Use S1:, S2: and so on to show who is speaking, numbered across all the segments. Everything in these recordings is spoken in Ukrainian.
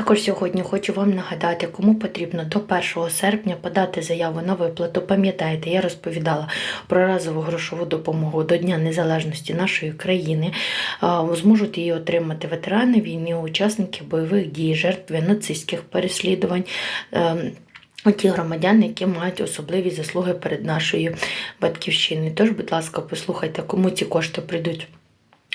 S1: Також сьогодні хочу вам нагадати, кому потрібно до 1 серпня подати заяву на виплату. Пам'ятаєте, я розповідала про разову грошову допомогу до Дня Незалежності нашої країни. Зможуть її отримати ветерани війни, учасники бойових дій, жертви нацистських переслідувань. ем, Ті громадяни, які мають особливі заслуги перед нашою батьківщиною. Тож, будь ласка, послухайте, кому ці кошти прийдуть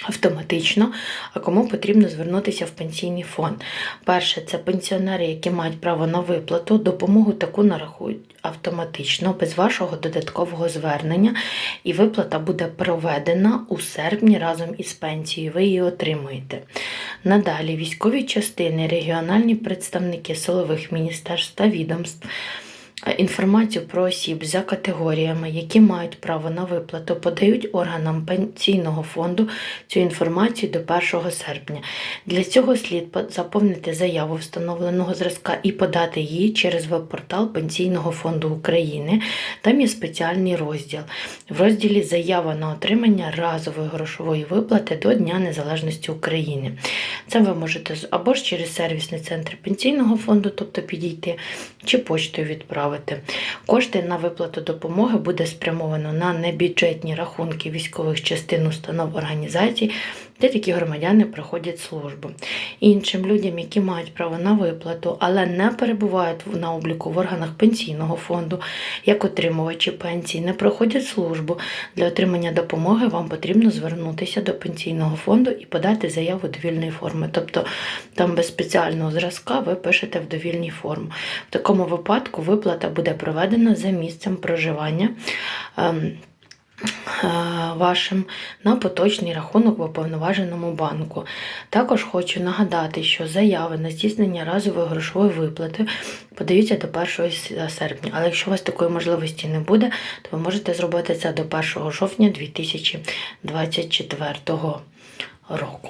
S1: автоматично, а кому потрібно звернутися в пенсійний фонд. Перше, це пенсіонери, які мають право на виплату. Допомогу таку нарахують автоматично, без вашого додаткового звернення, і виплата буде проведена у серпні разом із пенсією. Ви її отримуєте. Надалі військові частини, регіональні представники силових міністерств та відомств. Інформацію про осіб за категоріями, які мають право на виплату, подають органам пенсійного фонду цю інформацію до 1 серпня. Для цього слід заповнити заяву встановленого зразка і подати її через веб-портал Пенсійного фонду України. Там є спеціальний розділ. В розділі Заява на отримання разової грошової виплати до Дня Незалежності України. Це ви можете або ж через сервісний центр пенсійного фонду, тобто підійти, чи почтою відправити. Кошти на виплату допомоги буде спрямовано на небюджетні рахунки військових частин установ організацій, де такі громадяни проходять службу. Іншим людям, які мають право на виплату, але не перебувають на обліку в органах пенсійного фонду, як отримувачі пенсій, не проходять службу. Для отримання допомоги вам потрібно звернутися до пенсійного фонду і подати заяву довільної форми. Тобто там без спеціального зразка ви пишете в довільній формі. В такому випадку виплата буде проведена за місцем проживання. ем, е, Вашим на поточний рахунок в уповноваженому банку. Також хочу нагадати, що заяви на здійснення разової грошової виплати подаються до 1 серпня. Але якщо у вас такої можливості не буде, то ви можете зробити це до 1 жовтня 2024 року.